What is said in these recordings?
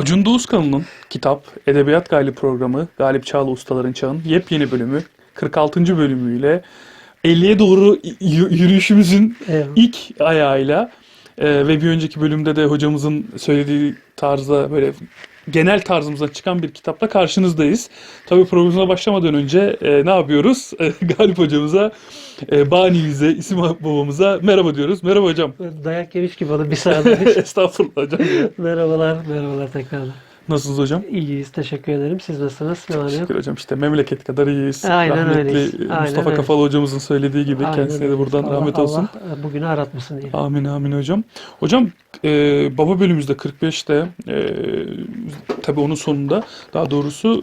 Acun Doğuzkan'ın kitap Edebiyat Gali programı Galip Çağla Ustaların Çağın yepyeni bölümü 46. bölümüyle 50'ye doğru yürüyüşümüzün Evet. ilk ayağıyla e, ve bir önceki bölümde de hocamızın söylediği tarzda böyle genel tarzımızdan çıkan bir kitapla karşınızdayız. Tabii programına başlamadan önce e, ne yapıyoruz? E, Galip hocamıza, e, banimize, isim babamıza merhaba diyoruz. Merhaba hocam. Dayak yemiş gibi oldu bir saniye. Estağfurullah hocam. merhabalar, merhabalar tekrar. Nasılsınız hocam? İyiyiz, teşekkür ederim. Siz nasılsınız? Ne yok? Şükür hocam işte memleket kadar iyiyiz. Aynen Rahmetli öyleyiz. Aynen Mustafa öyle. Kafalı hocamızın söylediği gibi Aynen kendisine de öyle. buradan Allah- rahmet olsun. Allah bugünü aratmasın diye. Amin amin hocam. Hocam e, baba bölümümüzde 45'te e, tabii onun sonunda daha doğrusu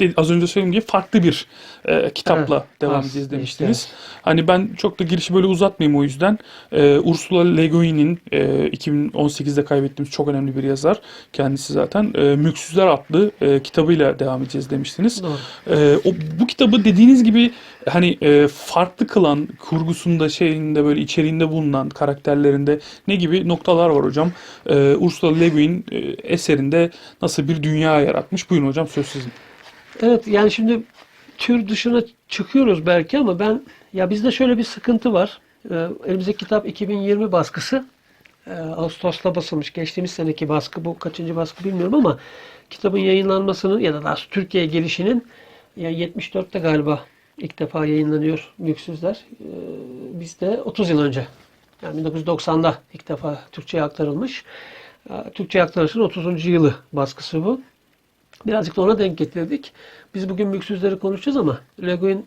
e, az önce söylediğim gibi farklı bir e, kitapla Evet, devam aslında edeceğiz işte. demiştiniz. Hani ben çok da girişi böyle uzatmayayım o yüzden. E, Ursula Le Guin'in e, 2018'de kaybettiğimiz çok önemli bir yazar. Kendisi zaten e, Mülksüzler adlı e, kitabıyla devam edeceğiz demiştiniz. Doğru. Ee, o bu kitabı dediğiniz gibi hani e, farklı kılan kurgusunda şeyinde böyle içeriğinde bulunan karakterlerinde ne gibi noktalar var hocam? Ee, Ursula Le Guin e, eserinde nasıl bir dünya yaratmış? Buyurun hocam söz sizin. Evet yani şimdi tür dışına çıkıyoruz belki ama ben ya bizde şöyle bir sıkıntı var. Ee, elimizdeki kitap 2020 baskısı. Ee, Ağustos'ta basılmış. Geçtiğimiz seneki baskı bu kaçıncı baskı bilmiyorum ama kitabın yayınlanmasının ya da daha Türkiye'ye gelişinin ya 74'te galiba ilk defa yayınlanıyor Mülksüzler. Ee, bizde 30 yıl önce yani 1990'da ilk defa Türkçe'ye aktarılmış. Türkçe'ye aktarılışın 30. yılı baskısı bu. Birazcık da ona denk getirdik. Biz bugün mülksüzleri konuşacağız ama Le Guin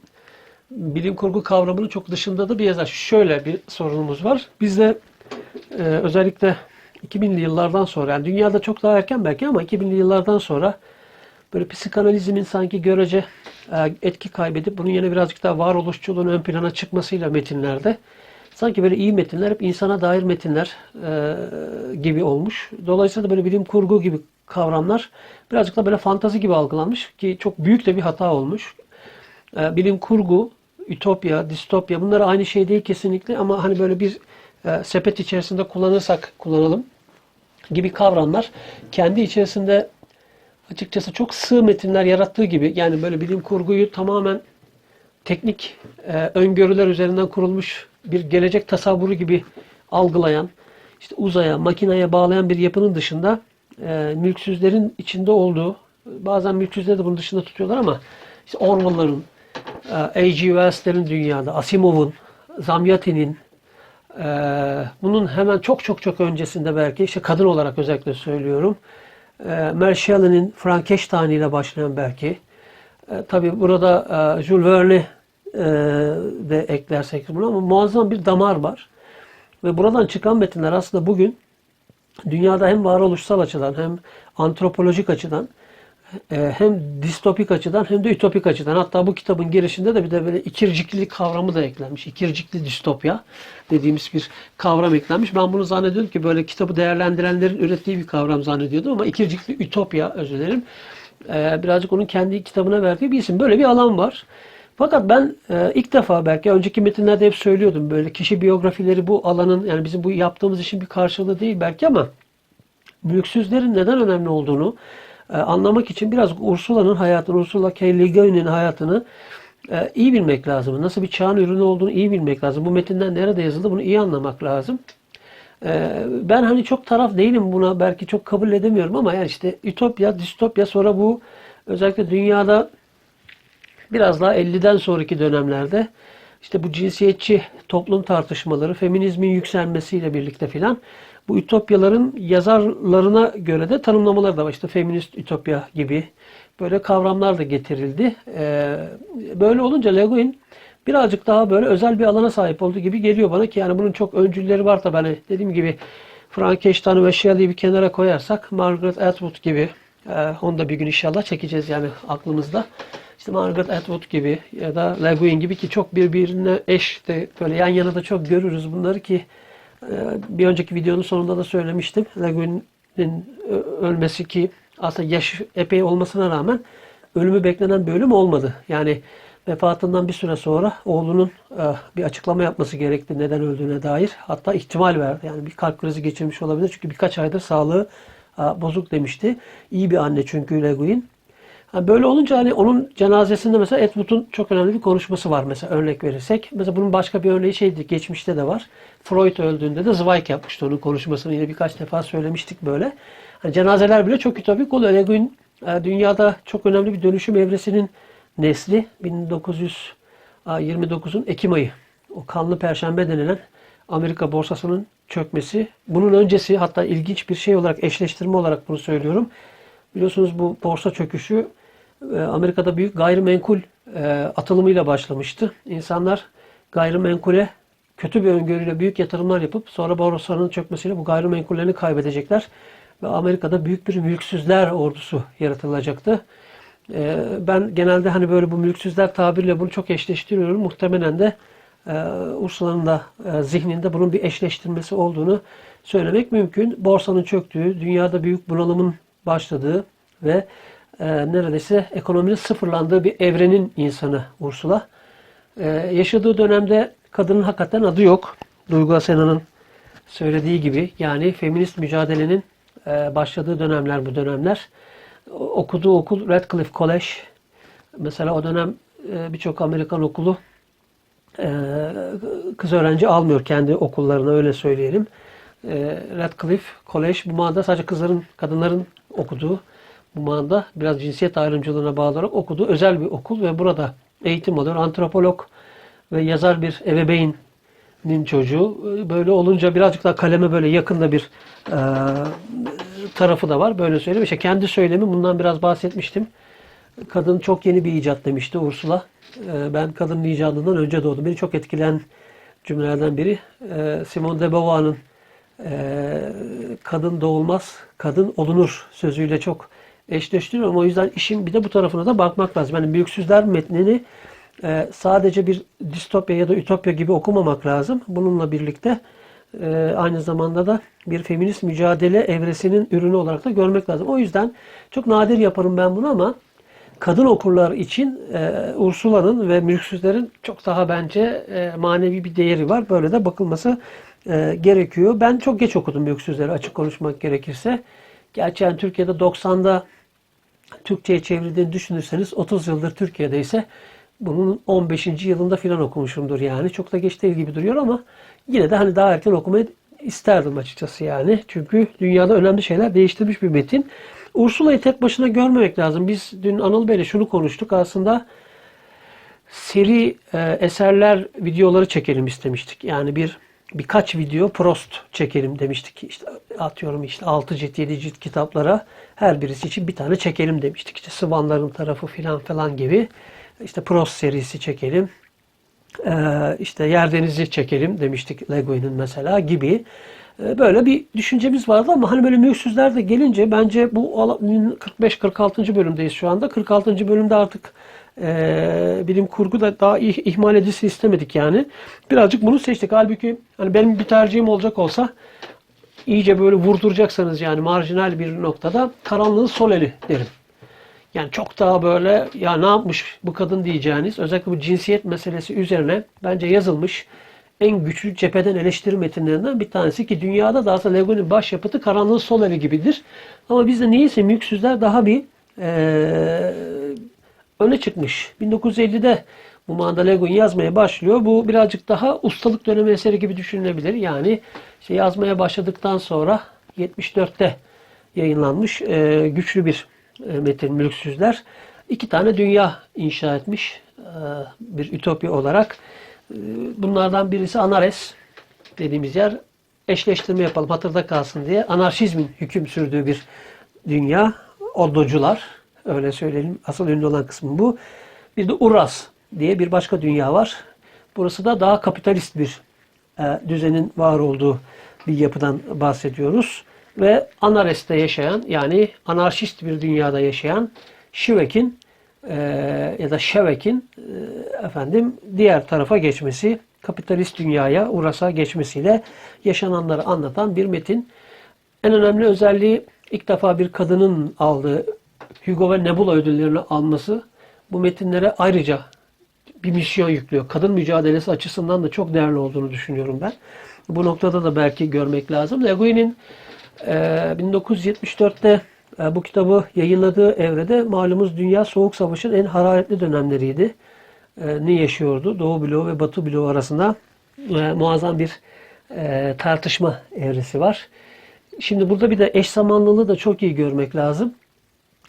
bilim kurgu kavramının çok dışında da bir yazar. Şöyle bir sorunumuz var. Bizde e, özellikle 2000'li yıllardan sonra yani dünyada çok daha erken belki ama 2000'li yıllardan sonra böyle psikanalizmin sanki görece e, etki kaybedip bunun yerine birazcık daha varoluşçuluğun ön plana çıkmasıyla metinlerde sanki böyle iyi metinler hep insana dair metinler e, gibi olmuş. Dolayısıyla da böyle bilim kurgu gibi kavramlar birazcık da böyle fantazi gibi algılanmış ki çok büyük de bir hata olmuş. E, bilim kurgu, ütopya, distopya bunlar aynı şey değil kesinlikle ama hani böyle bir e, sepet içerisinde kullanırsak kullanalım gibi kavramlar kendi içerisinde açıkçası çok sığ metinler yarattığı gibi yani böyle bilim kurguyu tamamen teknik e, öngörüler üzerinden kurulmuş bir gelecek tasavvuru gibi algılayan, işte uzaya, makineye bağlayan bir yapının dışında e, mülksüzlerin içinde olduğu, bazen mülksüzleri de bunun dışında tutuyorlar ama işte Orwell'ların, e, A.G. Wells'lerin dünyada, Asimov'un, Zamyatin'in, e, bunun hemen çok çok çok öncesinde belki işte kadın olarak özellikle söylüyorum. E, Mary Shelley'nin Frankenstein ile başlayan belki. E, tabii burada e, Jules Verne e, de eklersek bunu ama muazzam bir damar var. Ve buradan çıkan metinler aslında bugün dünyada hem varoluşsal açıdan hem antropolojik açıdan e, hem distopik açıdan hem de ütopik açıdan. Hatta bu kitabın girişinde de bir de böyle ikirciklilik kavramı da eklenmiş. İkircikli distopya dediğimiz bir kavram eklenmiş. Ben bunu zannediyorum ki böyle kitabı değerlendirenlerin ürettiği bir kavram zannediyordum ama ikircikli ütopya özür dilerim. E, birazcık onun kendi kitabına verdiği bir isim. Böyle bir alan var. Fakat ben e, ilk defa belki önceki metinlerde hep söylüyordum böyle kişi biyografileri bu alanın yani bizim bu yaptığımız işin bir karşılığı değil belki ama mülksüzlerin neden önemli olduğunu e, anlamak için biraz Ursula'nın hayatını, Ursula K. Le Guin'in hayatını e, iyi bilmek lazım. Nasıl bir çağın ürünü olduğunu iyi bilmek lazım. Bu metinler nerede yazıldı bunu iyi anlamak lazım. E, ben hani çok taraf değilim buna belki çok kabul edemiyorum ama yani işte ütopya, distopya sonra bu özellikle dünyada biraz daha 50'den sonraki dönemlerde işte bu cinsiyetçi toplum tartışmaları, feminizmin yükselmesiyle birlikte filan bu ütopyaların yazarlarına göre de tanımlamalar da var. İşte feminist ütopya gibi böyle kavramlar da getirildi. Ee, böyle olunca Le Guin birazcık daha böyle özel bir alana sahip olduğu gibi geliyor bana ki yani bunun çok öncülleri var da hani dediğim gibi Frankenstein'ı ve Shelley'i bir kenara koyarsak Margaret Atwood gibi e, onu da bir gün inşallah çekeceğiz yani aklımızda. İşte Margaret Atwood gibi ya da Le Guin gibi ki çok birbirine eş de böyle yan yana da çok görürüz bunları ki e, bir önceki videonun sonunda da söylemiştim. Le Guin'in ö- ölmesi ki aslında yaşı epey olmasına rağmen ölümü beklenen bir ölüm olmadı. Yani vefatından bir süre sonra oğlunun e, bir açıklama yapması gerekti neden öldüğüne dair. Hatta ihtimal verdi. Yani bir kalp krizi geçirmiş olabilir. Çünkü birkaç aydır sağlığı bozuk demişti. İyi bir anne çünkü Le Guin. Ha, böyle olunca hani onun cenazesinde mesela Ed Wood'un çok önemli bir konuşması var mesela örnek verirsek. Mesela bunun başka bir örneği şeydi geçmişte de var. Freud öldüğünde de Zweig yapmıştı onun konuşmasını yine birkaç defa söylemiştik böyle. Hani cenazeler bile çok ütopik oluyor. Le Guin e, dünyada çok önemli bir dönüşüm evresinin nesli 1929'un Ekim ayı. O kanlı perşembe denilen Amerika borsasının çökmesi. Bunun öncesi hatta ilginç bir şey olarak eşleştirme olarak bunu söylüyorum. Biliyorsunuz bu borsa çöküşü e, Amerika'da büyük gayrimenkul e, atılımıyla başlamıştı. İnsanlar gayrimenkule kötü bir öngörüyle büyük yatırımlar yapıp sonra borsanın çökmesiyle bu gayrimenkullerini kaybedecekler. Ve Amerika'da büyük bir mülksüzler ordusu yaratılacaktı. E, Ben genelde hani böyle bu mülksüzler tabiriyle bunu çok eşleştiriyorum. Muhtemelen de Ursula'nın da zihninde bunun bir eşleştirmesi olduğunu söylemek mümkün. Borsanın çöktüğü, dünyada büyük bunalımın başladığı ve e, neredeyse ekonominin sıfırlandığı bir evrenin insanı Ursula. E, yaşadığı dönemde kadının hakikaten adı yok. Duygu Asena'nın söylediği gibi yani feminist mücadelenin e, başladığı dönemler bu dönemler. Okuduğu okul Radcliffe College. Mesela o dönem e, birçok Amerikan okulu e, kız öğrenci almıyor kendi okullarına öyle söyleyelim. E, Radcliffe College bu manada sadece kızların, kadınların okuduğu bu manada biraz cinsiyet ayrımcılığına bağlı olarak okuduğu özel bir okul ve burada eğitim alıyor. Antropolog ve yazar bir ebeveynin çocuğu. Böyle olunca birazcık daha kaleme böyle yakında bir e, tarafı da var. Böyle söyleyeyim. İşte kendi söylemi bundan biraz bahsetmiştim. Kadın çok yeni bir icat demişti Ursula. Ee, Ben kadının icadından önce doğdum. Beni çok etkileyen cümlelerden biri e, Simone de Beauvoir'ın e, kadın doğulmaz, kadın olunur sözüyle çok eşleştiriyorum. O yüzden işin bir de bu tarafına da bakmak lazım. Yani Büyüksüzler metnini e, sadece bir distopya ya da ütopya gibi okumamak lazım. Bununla birlikte e, aynı zamanda da bir feminist mücadele evresinin ürünü olarak da görmek lazım. O yüzden çok nadir yaparım ben bunu ama kadın okurlar için e, Ursula'nın ve Mülksüzler'in çok daha bence e, manevi bir değeri var. Böyle de bakılması e, gerekiyor. Ben çok geç okudum Mülksüzler'i açık konuşmak gerekirse. Gerçi yani Türkiye'de 90'da Türkçe'ye çevrildiğini düşünürseniz 30 yıldır Türkiye'de ise bunun 15. yılında filan okumuşumdur yani. Çok da geç değil gibi duruyor ama yine de hani daha erken okumayı isterdim açıkçası yani. Çünkü dünyada önemli şeyler değiştirmiş bir metin. Ursula'yı tek başına görmemek lazım. Biz dün Anıl Bey'le şunu konuştuk. Aslında seri e, eserler videoları çekelim istemiştik. Yani bir birkaç video Prost çekelim demiştik. İşte atıyorum işte 6 cilt 7 cilt kitaplara her birisi için bir tane çekelim demiştik. İşte Sıvanların tarafı filan falan gibi. İşte Prost serisi çekelim. Ee, işte Yerdenizi çekelim demiştik Le mesela gibi. Ee, Böyle bir düşüncemiz vardı ama hani böyle mülksüzler de gelince bence bu ala- 45-46. bölümdeyiz şu anda. 46. bölümde artık e, bilim kurgu da daha ih- ihmal edilsin istemedik yani. Birazcık bunu seçtik. Halbuki hani benim bir tercihim olacak olsa iyice böyle vurduracaksanız yani marjinal bir noktada karanlığın sol eli derim. Yani çok daha böyle ya ne yapmış bu kadın diyeceğiniz özellikle bu cinsiyet meselesi üzerine bence yazılmış en güçlü cepheden eleştiri metinlerinden bir tanesi ki dünyada da aslında Lego'nun başyapıtı karanlığın sol eli gibidir. Ama bizde niyeyse mülksüzler daha bir eee öne çıkmış. 1950'de bu manada Lego'yu yazmaya başlıyor. Bu birazcık daha ustalık dönemi eseri gibi düşünülebilir. Yani işte yazmaya başladıktan sonra 74'te yayınlanmış e, güçlü bir e, metin Mülksüzler. İki tane dünya inşa etmiş e, bir ütopya olarak. Bunlardan birisi Anares dediğimiz yer. Eşleştirme yapalım hatırda kalsın diye. Anarşizmin hüküm sürdüğü bir dünya. Odocular öyle söyleyelim. Asıl ünlü olan kısmı bu. Bir de Uras diye bir başka dünya var. Burası da daha kapitalist bir e, düzenin var olduğu bir yapıdan bahsediyoruz. Ve Anares'te yaşayan yani anarşist bir dünyada yaşayan Şivek'in e, ya da Şevek'in e, efendim diğer tarafa geçmesi, kapitalist dünyaya, Uras'a geçmesiyle yaşananları anlatan bir metin. En önemli özelliği ilk defa bir kadının aldığı Hugo ve Nebula ödüllerini alması bu metinlere ayrıca bir misyon yüklüyor. Kadın mücadelesi açısından da çok değerli olduğunu düşünüyorum ben. Bu noktada da belki görmek lazım. Le Guin'in Ee, 1974'te e, bu kitabı yayınladığı evrede malumuz Dünya Soğuk Savaşı'nın en hararetli dönemleriydi. Ee, ne yaşıyordu? Doğu bloğu ve Batı bloğu arasında e, muazzam bir e, tartışma evresi var. Şimdi burada bir de eş zamanlılığı da çok iyi görmek lazım.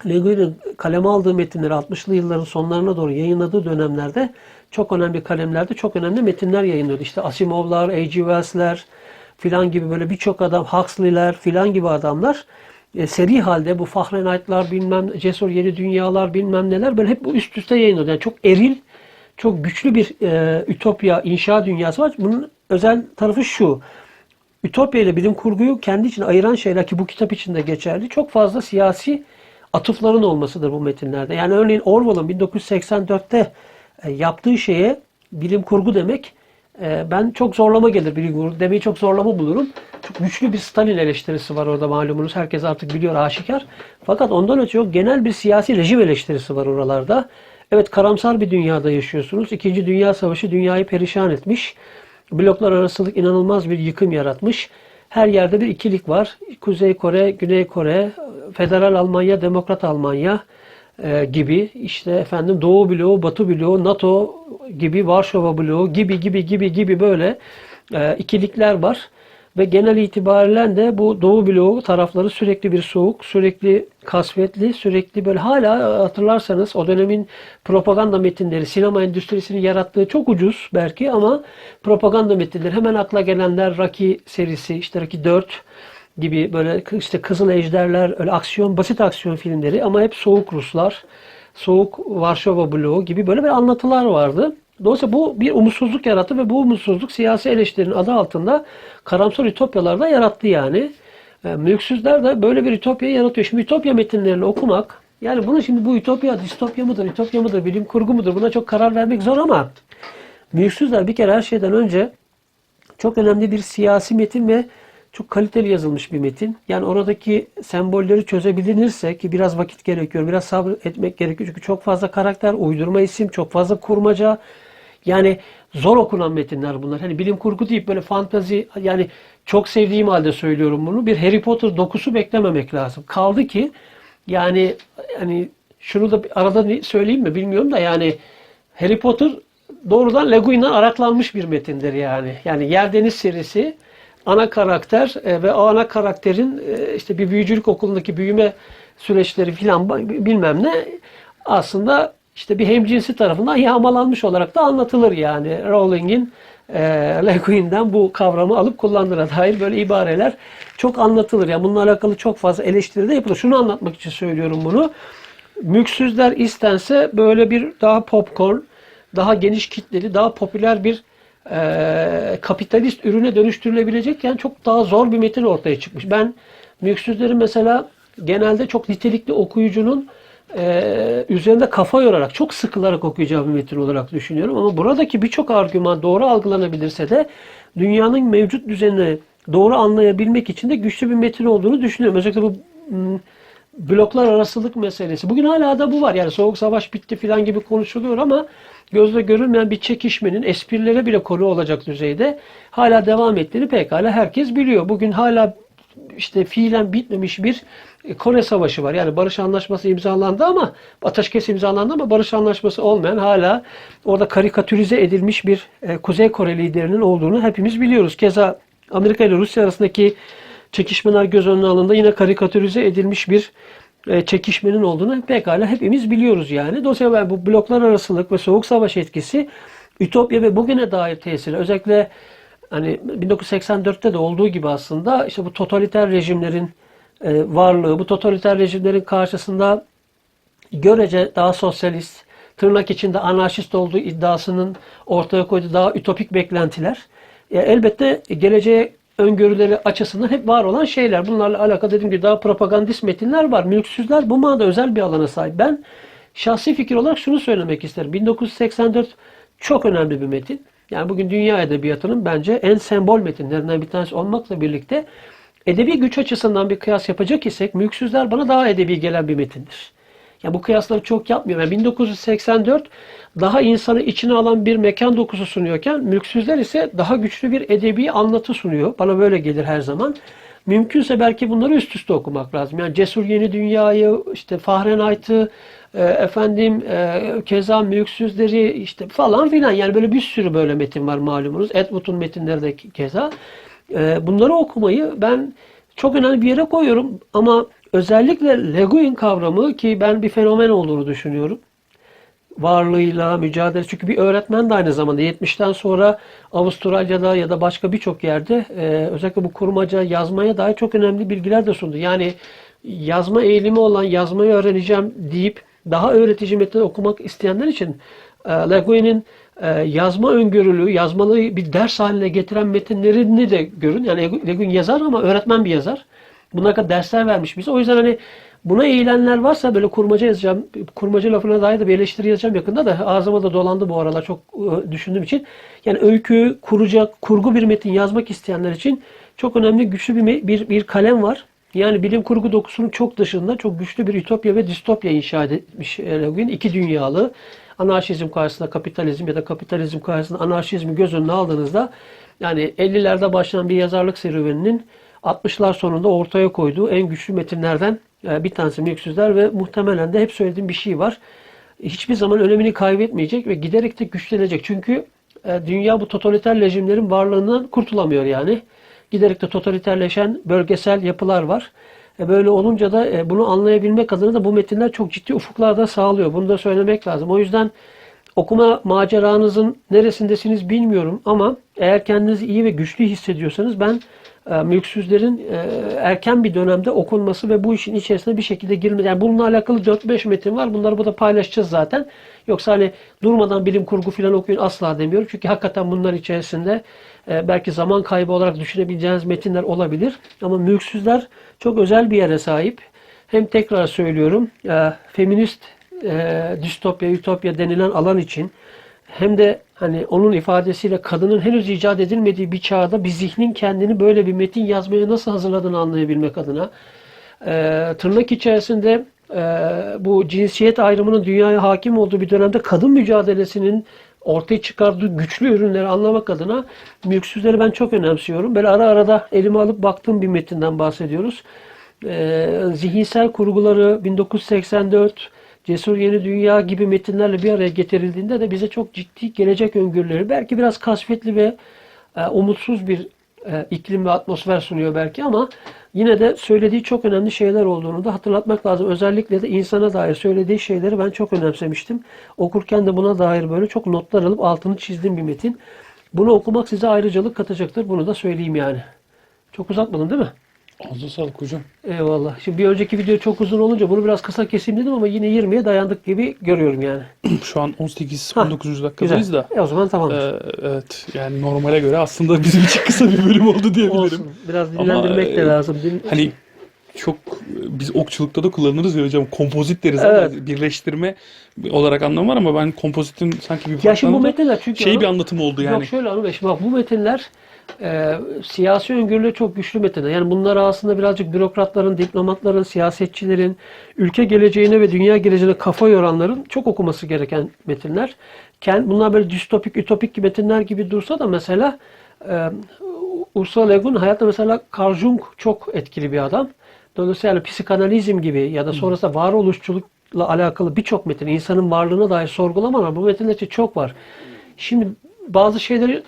Le Guin'in kaleme aldığı metinleri 60'lı yılların sonlarına doğru yayınladığı dönemlerde çok önemli kalemlerde çok önemli metinler yayınlıyordu. İşte Asimov'lar, A.G. Wells'ler filan gibi böyle birçok adam, Huxley'ler filan gibi adamlar e, seri halde bu Fahrenheit'lar bilmem Cesur Yeni Dünyalar bilmem neler böyle hep bu üst üste yayınlıyordu. Yani çok eril, çok güçlü bir e, ütopya, inşa dünyası var. Bunun özel tarafı şu. Ütopya ile bilim kurguyu kendi için ayıran şeyler ki bu kitap için de geçerli. Çok fazla siyasi atıfların olmasıdır bu metinlerde. Yani örneğin Orwell'ın 1984'te e, yaptığı şeye bilim kurgu demek e, ben çok zorlama gelir bilim kurgu demeyi çok zorlama bulurum. Çok güçlü bir Stalin eleştirisi var orada malumunuz. Herkes artık biliyor aşikar. Fakat ondan öte çok genel bir siyasi rejim eleştirisi var oralarda. Evet karamsar bir dünyada yaşıyorsunuz. İkinci Dünya Savaşı dünyayı perişan etmiş. Bloklar arasılık inanılmaz bir yıkım yaratmış. Her yerde bir ikilik var. Kuzey Kore, Güney Kore, Federal Almanya, Demokrat Almanya e, gibi işte efendim Doğu bloğu, Batı bloğu, NATO gibi, Varşova bloğu gibi gibi gibi gibi böyle e, ikilikler var. Ve genel itibariyle de bu Doğu bloğu tarafları sürekli bir soğuk, sürekli kasvetli, sürekli böyle hala hatırlarsanız o dönemin propaganda metinleri, sinema endüstrisinin yarattığı çok ucuz belki ama propaganda metinleri hemen akla gelenler Rocky serisi, işte Rocky 4 gibi böyle işte Kızıl Ejderler, öyle aksiyon, basit aksiyon filmleri ama hep soğuk Ruslar, soğuk Varşova bloğu gibi böyle bir anlatılar vardı. Dolayısıyla bu bir umutsuzluk yarattı ve bu umutsuzluk siyasi eleştirinin adı altında karamsar ütopyalar da yarattı yani. E, mülksüzler de böyle bir ütopya yaratıyor. Şimdi ütopya metinlerini okumak, yani bunu şimdi bu ütopya distopya mıdır, ütopya mıdır, bilim kurgu mudur buna çok karar vermek zor ama mülksüzler bir kere her şeyden önce çok önemli bir siyasi metin ve çok kaliteli yazılmış bir metin. Yani oradaki sembolleri çözebilirse ki biraz vakit gerekiyor, biraz sabır etmek gerekiyor. Çünkü çok fazla karakter, uydurma isim, çok fazla kurmaca. Yani zor okunan metinler bunlar. Hani bilim kurgu deyip böyle fantazi yani çok sevdiğim halde söylüyorum bunu. Bir Harry Potter dokusu beklememek lazım. Kaldı ki yani hani şunu da arada söyleyeyim mi bilmiyorum da yani Harry Potter doğrudan Le Guin'den araklanmış bir metindir yani. Yani Yer Deniz serisi ana karakter e, ve o ana karakterin e, işte bir büyücülük okulundaki büyüme süreçleri filan bilmem ne aslında işte bir hemcinsi tarafından yağmalanmış olarak da anlatılır yani. Rowling'in e, Le Guin'den bu kavramı alıp kullandığına dair böyle ibareler çok anlatılır. Yani bununla alakalı çok fazla eleştiri de yapılır. Şunu anlatmak için söylüyorum bunu. Mülksüzler istense böyle bir daha popcorn, daha geniş kitleli, daha popüler bir e, kapitalist ürüne dönüştürülebilecekken çok daha zor bir metin ortaya çıkmış. Ben mülksüzleri mesela genelde çok nitelikli okuyucunun e, üzerinde kafa yorarak, çok sıkılarak okuyacağı bir metin olarak düşünüyorum. Ama buradaki birçok argüman doğru algılanabilirse de dünyanın mevcut düzenini doğru anlayabilmek için de güçlü bir metin olduğunu düşünüyorum. Özellikle bu m, bloklar arasılık meselesi. Bugün hala da bu var. Yani soğuk savaş bitti filan gibi konuşuluyor ama gözle görülmeyen bir çekişmenin esprilere bile konu olacak düzeyde hala devam ettiğini pekala herkes biliyor. Bugün hala işte fiilen bitmemiş bir Kore Savaşı var. Yani barış anlaşması imzalandı ama ateşkes imzalandı ama barış anlaşması olmayan hala orada karikatürize edilmiş bir e, Kuzey Kore liderinin olduğunu hepimiz biliyoruz. Keza Amerika ile Rusya arasındaki çekişmeler göz önüne alındığında yine karikatürize edilmiş bir e, çekişmenin olduğunu pekala hepimiz biliyoruz yani. Dolayısıyla bu bloklar arasılık ve soğuk savaş etkisi Ütopya ve bugüne dair tesiri özellikle hani 1984'te de olduğu gibi aslında işte bu totaliter rejimlerin e, varlığı, bu totaliter rejimlerin karşısında görece daha sosyalist, tırnak içinde anarşist olduğu iddiasının ortaya koyduğu daha ütopik beklentiler e, elbette geleceğe öngörüleri açısından hep var olan şeyler. Bunlarla alakalı dediğim gibi daha propagandist metinler var. Mülksüzler bu manada özel bir alana sahip. Ben şahsi fikir olarak şunu söylemek isterim. 1984 çok önemli bir metin. Yani bugün dünya edebiyatının bence en sembol metinlerinden bir tanesi olmakla birlikte edebi güç açısından bir kıyas yapacak isek Mülksüzler bana daha edebi gelen bir metindir. Yani bu kıyasları çok yapmıyorum. Yani 1984 daha insanı içine alan bir mekan dokusu sunuyorken Mülksüzler ise daha güçlü bir edebi anlatı sunuyor. Bana böyle gelir her zaman. mümkünse belki bunları üst üste okumak lazım. Yani Cesur Yeni Dünya'yı, işte Fahrenheit'ı, e, efendim e, keza mülksüzleri işte falan filan yani böyle bir sürü böyle metin var malumunuz. Atwood'un metinleri de keza. E, bunları okumayı ben çok önemli bir yere koyuyorum ama özellikle Le Guin kavramı ki ben bir fenomen olduğunu düşünüyorum varlığıyla mücadele. Çünkü bir öğretmen de aynı zamanda 70'ten sonra Avustralya'da ya da başka birçok yerde e, özellikle bu kurmaca yazmaya dair çok önemli bilgiler de sundu. Yani yazma eğilimi olan yazmayı öğreneceğim deyip daha öğretici metin okumak isteyenler için e, Le Guin'in e, yazma öngörülü, yazmalı bir ders haline getiren metinlerini de görün. Yani Le Guin yazar ama öğretmen bir yazar. Bunlara kadar dersler vermiş bize. O yüzden hani buna eğilenler varsa böyle kurmaca yazacağım. Kurmaca lafına dair de bir eleştiri yazacağım yakında da ağzıma da dolandı bu aralar çok e, düşündüğüm için. Yani öykü, kuracak, kurgu bir metin yazmak isteyenler için çok önemli, güçlü bir, bir, bir kalem var. Yani bilim kurgu dokusunun çok dışında çok güçlü bir ütopya ve distopya inşa etmiş e, Le Guin. İki dünyalı anarşizm karşısında kapitalizm ya da kapitalizm karşısında anarşizmi göz önüne aldığınızda yani 50'lerde başlayan bir yazarlık serüveninin 60'lar sonunda ortaya koyduğu en güçlü metinlerden e, bir tanesi Mülksüzler ve muhtemelen de hep söylediğim bir şey var. Hiçbir zaman önemini kaybetmeyecek ve giderek de güçlenecek. Çünkü e, dünya bu totaliter rejimlerin varlığından kurtulamıyor yani. Giderek de totaliterleşen bölgesel yapılar var. E, Böyle olunca da e, bunu anlayabilmek adına da bu metinler çok ciddi ufuklarda sağlıyor. Bunu da söylemek lazım. O yüzden okuma maceranızın neresindesiniz bilmiyorum ama eğer kendinizi iyi ve güçlü hissediyorsanız ben e, mülksüzlerin erken bir dönemde okunması ve bu işin içerisine bir şekilde girmesi. Yani bununla alakalı 4-5 metin var. Bunları burada paylaşacağız zaten. Yoksa hani durmadan bilim kurgu falan okuyun asla demiyorum. Çünkü hakikaten bunlar içerisinde e, belki zaman kaybı olarak düşünebileceğiniz metinler olabilir. Ama mülksüzler çok özel bir yere sahip. Hem tekrar söylüyorum e, feminist e, distopya, ütopya denilen alan için hem de hani onun ifadesiyle kadının henüz icat edilmediği bir çağda bir zihnin kendini böyle bir metin yazmaya nasıl hazırladığını anlayabilmek adına e, tırnak içerisinde bu cinsiyet ayrımının dünyaya hakim olduğu bir dönemde kadın mücadelesinin ortaya çıkardığı güçlü ürünleri anlamak adına mülksüzleri ben çok önemsiyorum. Böyle ara ara da elime alıp baktığım bir metinden bahsediyoruz. E, zihinsel kurguları 1984 Cesur Yeni Dünya gibi metinlerle bir araya getirildiğinde de bize çok ciddi gelecek öngörüleri, belki biraz kasvetli ve e, umutsuz bir e, iklim ve atmosfer sunuyor belki ama yine de söylediği çok önemli şeyler olduğunu da hatırlatmak lazım. Özellikle de insana dair söylediği şeyleri ben çok önemsemiştim. Okurken de buna dair böyle çok notlar alıp altını çizdiğim bir metin. Bunu okumak size ayrıcalık katacaktır. Bunu da söyleyeyim yani. Çok uzatmadım değil mi? Ağzına sağlık hocam. Eyvallah. Şimdi bir önceki video çok uzun olunca bunu biraz kısa keseyim dedim ama yine 20'ye dayandık gibi görüyorum yani. Şu an 18-19. dakikadayız da. E o zaman tamam. Ee, evet yani normale göre aslında bizim için kısa bir bölüm oldu diyebilirim. Olsun. Biraz Ama, dinlendirmek de e, lazım. Din- Hani çok biz okçulukta da kullanırız ya hocam kompozit deriz Evet. ama birleştirme olarak anlamı var ama ben kompozitin sanki bir ya şimdi bu metinler çünkü şey bir anlatım oldu yani. Yok şöyle Anıl Bey, bak bu metinler e, siyasi öngörüleri çok güçlü metinler. Yani bunlar aslında birazcık bürokratların, diplomatların, siyasetçilerin, ülke geleceğine ve dünya geleceğine kafa yoranların çok okuması gereken metinler. Kend- Bunlar böyle distopik, ütopik metinler gibi dursa da mesela e, Ursula Le Guin hayatta mesela Carl Jung çok etkili bir adam. Dolayısıyla yani psikanalizm gibi ya da sonrasında varoluşçulukla alakalı birçok metin, insanın varlığına dair sorgulamalar bu metinlerde çok var. Şimdi bazı şeyleri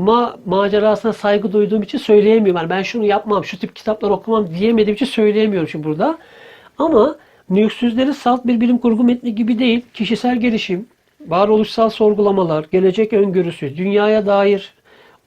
okuma macerasına saygı duyduğum için söyleyemiyorum. Yani ben şunu yapmam, şu tip kitaplar okumam diyemediğim için söyleyemiyorum şimdi burada. Ama mülksüzleri salt bir bilim kurgu metni gibi değil, kişisel gelişim, varoluşsal sorgulamalar, gelecek öngörüsü, dünyaya dair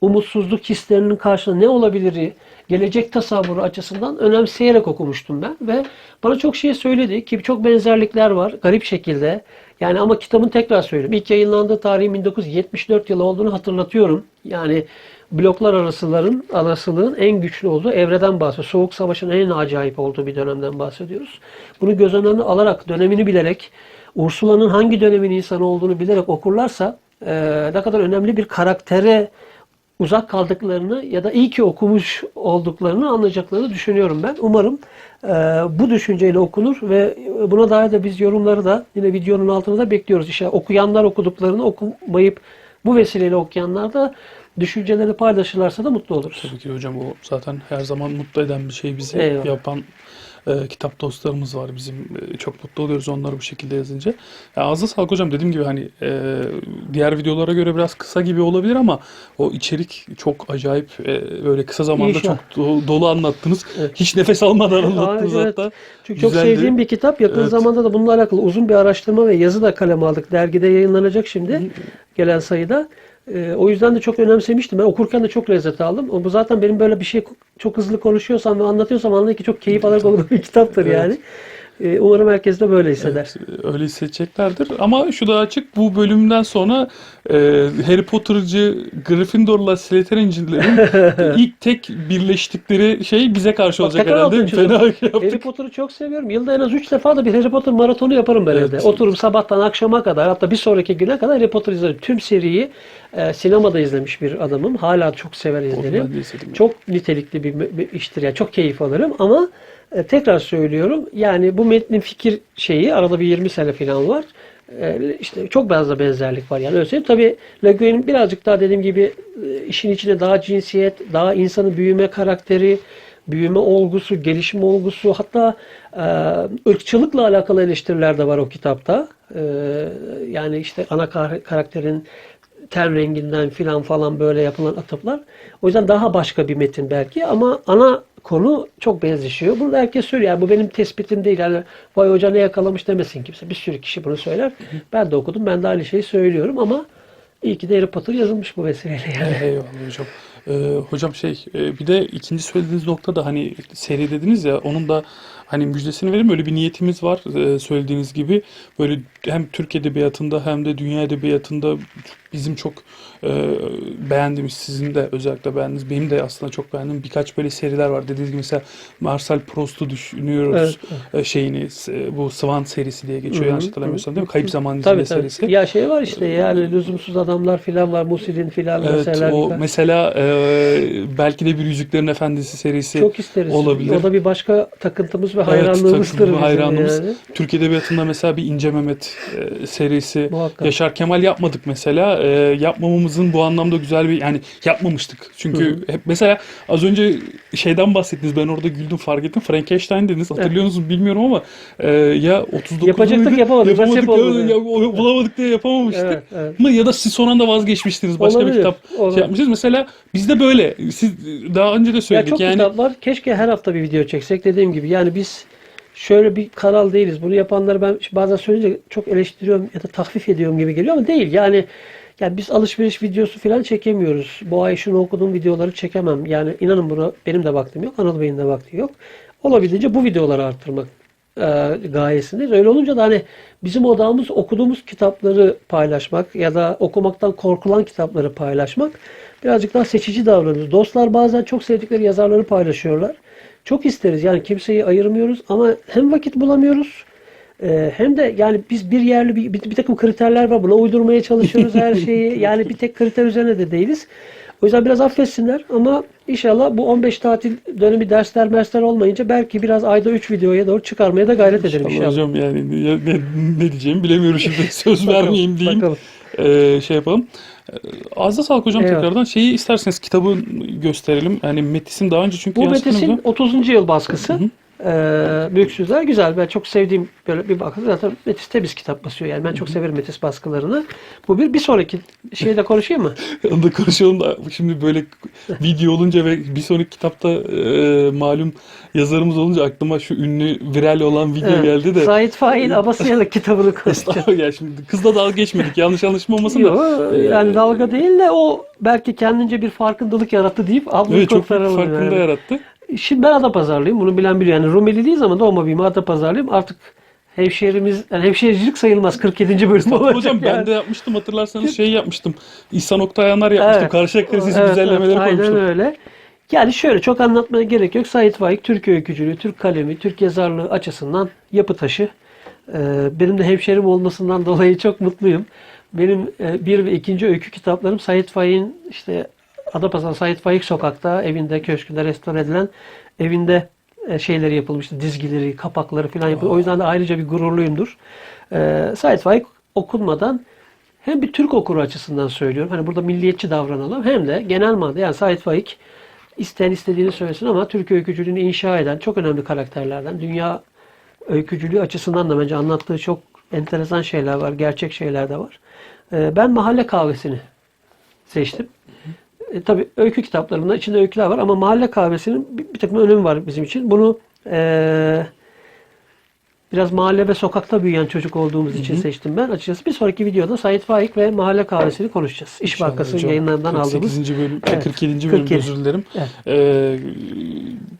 umutsuzluk hislerinin karşılığında ne olabilir, gelecek tasavvuru açısından önemseyerek okumuştum ben ve bana çok şey söyledi ki çok benzerlikler var garip şekilde. Yani ama kitabın tekrar söyleyeyim. İlk yayınlandığı tarihin 1974 yılı olduğunu hatırlatıyorum. Yani bloklar arasıların arasılığın en güçlü olduğu evreden bahsediyoruz. Soğuk Savaş'ın en acayip olduğu bir dönemden bahsediyoruz. Bunu göz önüne alarak, dönemini bilerek, Ursula'nın hangi dönemin insanı olduğunu bilerek okurlarsa eee, ne kadar önemli bir karaktere uzak kaldıklarını ya da iyi ki okumuş olduklarını anlayacaklarını düşünüyorum ben. Umarım e, bu düşünceyle okunur ve buna dair de biz yorumları da yine videonun altına da bekliyoruz. İşte okuyanlar okuduklarını okumayıp bu vesileyle okuyanlar da düşüncelerini paylaşırlarsa da mutlu oluruz. Tabii ki hocam o zaten her zaman mutlu eden bir şey bizi Eyvallah. yapan e, kitap dostlarımız var bizim E, çok mutlu oluyoruz onları bu şekilde yazınca. Ya ağzına sağlık hocam dediğim gibi hani e, diğer videolara göre biraz kısa gibi olabilir ama o içerik çok acayip e, böyle kısa zamanda İnşallah. çok do- dolu anlattınız. Evet. Hiç nefes almadan anlattınız evet. hatta. Çünkü çok Güzeldi. sevdiğim bir kitap. Yakın Evet. zamanda da bununla alakalı uzun bir araştırma ve yazı da kaleme aldık. Dergide yayınlanacak şimdi gelen sayıda. Ee, o yüzden de çok önemsemiştim. Ben okurken de çok lezzet aldım. O bu zaten benim böyle bir şey çok hızlı konuşuyorsam ve anlatıyorsam anlayın ki çok keyif alarak okuduğum bir kitaptır Evet. yani. Ee, umarım herkes de böyle hisseder. Evet, öyle hissedeceklerdir. Ama şu da açık bu bölümden sonra e, Harry Potter'cı Gryffindor'la Slytherin'cilerin ilk tek birleştikleri şey bize karşı Bak, olacak herhalde. Fena yaptık. Harry Potter'ı çok seviyorum. Yılda en az 3 defa da bir Harry Potter maratonu yaparım ben Evet. evde. Otururum sabahtan akşama kadar hatta bir sonraki güne kadar Harry Potter izlerim. Tüm seriyi e, sinemada izlemiş bir adamım. Hala çok sever izlerim. Çok nitelikli bir, bir iştir. Yani çok keyif alırım ama e, tekrar söylüyorum. Yani bu metnin fikir şeyi arada bir 20 sene falan var. E, işte çok fazla benzerlik var. Yani öyle. Tabii Le Guin'in birazcık daha dediğim gibi e, işin içine daha cinsiyet, daha insanın büyüme karakteri, büyüme olgusu, gelişim olgusu hatta e, ırkçılıkla alakalı eleştiriler de var o kitapta. E, yani işte ana kar- karakterin ten renginden filan falan böyle yapılan atıflar. O yüzden daha başka bir metin belki ama ana konu çok benzişiyor. Bunu da herkes söylüyor. Yani bu benim tespitim değil. Yani vay hoca ne yakalamış demesin kimse. Bir sürü kişi bunu söyler. Ben de okudum. Ben de aynı şeyi söylüyorum ama iyi ki de Harry Potter yazılmış bu vesileyle yani. Eyvallah hocam. Ee, hocam şey e, bir de ikinci söylediğiniz nokta da hani seri dediniz ya onun da hani müjdesini vereyim öyle bir niyetimiz var e, söylediğiniz gibi böyle hem Türk edebiyatında hem de dünya edebiyatında bizim çok e, beğendiğimiz sizin de özellikle beğendiğiniz benim de aslında çok beğendiğim birkaç böyle seriler var dediğiniz gibi mesela Marcel Proust'u düşünüyoruz Evet, E, şeyini e, bu Swan serisi diye geçiyor Hı hı, yanlış hatırlamıyorsam değil mi? Kayıp Zaman Tabii tabii. serisi. Ya şey var işte yani lüzumsuz adamlar filan var. Musil'in filan Evet, mesela. o mesela e, belki de bir Yüzüklerin Efendisi serisi çok isteriz. olabilir. O da bir başka takıntımız ve Evet, hayranlığımızdır bizim hayranlığımız. yani. Türk Edebiyatı'nda mesela bir İnce Mehmet e, serisi Muhakkak. Yaşar Kemal yapmadık mesela. E, yapmamamızın bu anlamda güzel bir yani yapmamıştık. Çünkü Hı hep mesela az önce şeyden bahsettiniz. Ben orada güldüm fark ettim. Frankenstein dediniz. Hatırlıyor musunuz bilmiyorum ama e, ya 39 Yapacaktık, muydu? yapamadık. Yapamadık, ya, ya, bulamadık diye yapamamıştık. Evet, evet. Mı ya da siz son anda vazgeçmiştiniz. Başka bir Olabilir, kitap olabilir. şey yapmışsınız. Mesela bizde böyle. Siz daha önce de Ya söyledik. çok yani kitap var. Keşke her hafta bir video çeksek dediğim gibi. Yani biz şöyle bir kanal değiliz. Bunu yapanları ben bazen söyleyince çok eleştiriyorum ya da tahfif ediyorum gibi geliyor ama değil. Yani yani biz alışveriş videosu falan çekemiyoruz. Bu ay şunu okuduğum videoları çekemem. Yani inanın buna benim de vaktim yok. Anıl Bey'in de vakti yok. Olabildiğince bu videoları arttırmak e, gayesindeyiz. Öyle olunca da hani bizim odamız okuduğumuz kitapları paylaşmak ya da okumaktan korkulan kitapları paylaşmak birazcık daha seçici davranıyoruz. Dostlar bazen çok sevdikleri yazarları paylaşıyorlar. Çok isteriz yani kimseyi ayırmıyoruz ama hem vakit bulamıyoruz e, hem de yani biz bir yerli bir, bir, bir takım kriterler var. Buna uydurmaya çalışıyoruz her şeyi. Yani bir tek kriter üzerine de değiliz. O yüzden biraz affetsinler ama inşallah bu 15 tatil dönemi dersler mersler olmayınca belki biraz ayda 3 videoya doğru çıkarmaya da gayret edelim Allah inşallah. hocam yani ya- ne, ne diyeceğimi bilemiyorum şimdi. Söz Bakalım, vermeyeyim diyeyim. bakalım. Ee, şey yapalım. Ee, Ağzına sağlık hocam Eyvallah. tekrardan. Şeyi isterseniz kitabı gösterelim. Yani Metis'in daha önce çünkü Bu Metis'in hatırlamıyorsam- 30. yıl baskısı. Ee, Büyüksüzler güzel. Ben çok sevdiğim böyle bir baskı. Zaten Metis temiz kitap basıyor. Yani ben çok severim Metis baskılarını. Bu bir bir sonraki şeyde konuşayım mı? Onu da konuşalım da şimdi böyle video olunca ve bir sonraki kitapta e, malum yazarımız olunca aklıma şu ünlü viral olan video Evet. geldi de. Sait Fail Abasıyalı kitabını konuşacağım. Ya şimdi kızla dalga geçmedik. Yanlış anlaşılma olmasın da. Yok yani dalga değil de o belki kendince bir farkındalık yarattı deyip ablayı Evet çok farkında yani. yarattı. Şimdi ben Adapazarlıyım. Bunu bilen biliyor. Yani Rumeli değil ama doğma büyüme Adapazarlıyım. Artık hemşehrimiz, yani hemşehricilik sayılmaz. 47. bölüm olacak Hocam ben yani. de yapmıştım hatırlarsanız şey yapmıştım. İhsan Oktayanlar yapmıştım. Evet. Karşıyaka Lisesi Evet, güzellemeleri evet, koymuştum. Aynen öyle. Yani şöyle çok anlatmaya gerek yok. Sait Faik Türk öykücülüğü, Türk kalemi, Türk yazarlığı açısından yapı taşı. Ee, benim de hemşerim olmasından dolayı çok mutluyum. Benim e, bir ve ikinci öykü kitaplarım Sait Faik'in işte Adapazarı Sait Faik sokakta evinde, köşkünde restore edilen evinde e, şeyleri yapılmıştı. Dizgileri, kapakları falan yapıldı. O yüzden de ayrıca bir gururluyumdur. Ee, Sait Faik okunmadan hem bir Türk okuru açısından söylüyorum. Hani burada milliyetçi davranalım. Hem de genel manada yani Sait Faik isteyen istediğini söylesin ama Türk öykücülüğünü inşa eden çok önemli karakterlerden. Dünya öykücülüğü açısından da bence anlattığı çok enteresan şeyler var. Gerçek şeyler de var. Ee, ben mahalle kahvesini seçtim. E, tabii öykü kitaplarında içinde öyküler var ama mahalle kahvesinin bir, bir takım önemi var bizim için. Bunu e, biraz mahalle ve sokakta büyüyen çocuk olduğumuz için seçtim ben. Açıkçası bir sonraki videoda Sait Faik ve mahalle kahvesini konuşacağız. İş İnşallah Bankası'nın hocam. yayınlarından 48. aldığımız. bölüm, Evet, 47. bölüm 47. özür dilerim. Evet. Ee,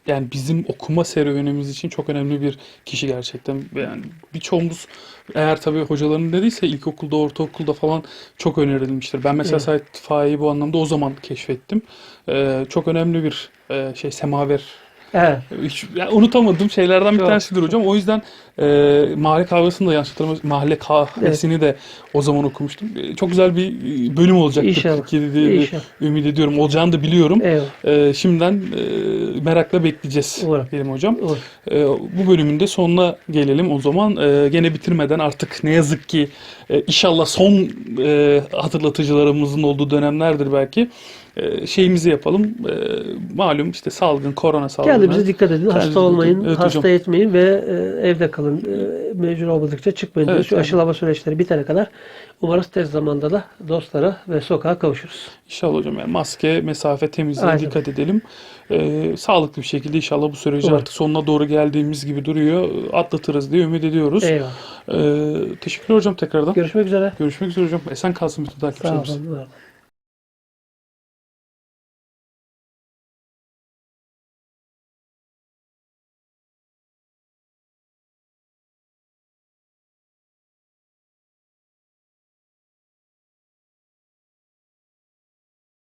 yani bizim okuma serüvenimiz için çok önemli bir kişi gerçekten. Yani birçoğumuz eğer tabii hocaların dediyse ilkokulda, ortaokulda falan çok önerilmiştir. Ben mesela Evet. Faik'i bu anlamda o zaman keşfettim. Ee, çok önemli bir e, şey semaver Evet. hiç, ya unutamadığım şeylerden bir Çok, tanesidir hocam. O yüzden e, mahalle kahvesini de yanlış hatırlamıyorsam mahalle kahvesini de o zaman okumuştum. E, çok güzel bir e, bölüm olacaktır. İnşallah. 47 diye bir İnşallah. ümit ediyorum. Olacağını da biliyorum. Eyvallah. E, şimdiden e, merakla bekleyeceğiz Umarım. diyelim hocam. Olur. E, bu bölümün de sonuna gelelim o zaman. E, gene bitirmeden artık ne yazık ki e, inşallah son e, hatırlatıcılarımızın olduğu dönemlerdir belki. E, şeyimizi yapalım. E, malum işte salgın, korona salgını. Kendinize dikkat edin. Hasta olmayın. Evet hasta hocam. etmeyin ve e, evde kalın. E, mecbur olmadıkça çıkmayın. Evet, Şu yani. aşılama süreçleri bitene kadar umarız tez zamanda da dostlara ve sokağa kavuşuruz. İnşallah hocam yani maske, mesafe, temizliğe Aynen. dikkat edelim. Ee, sağlıklı bir şekilde inşallah bu süreci Umarım. artık sonuna doğru geldiğimiz gibi duruyor. Atlatırız diye ümit ediyoruz. Eyvallah. Ee, teşekkürler hocam tekrardan. Görüşmek üzere. Görüşmek üzere hocam. Esen kalsın bütün Sağ takipçilerimiz. var olun.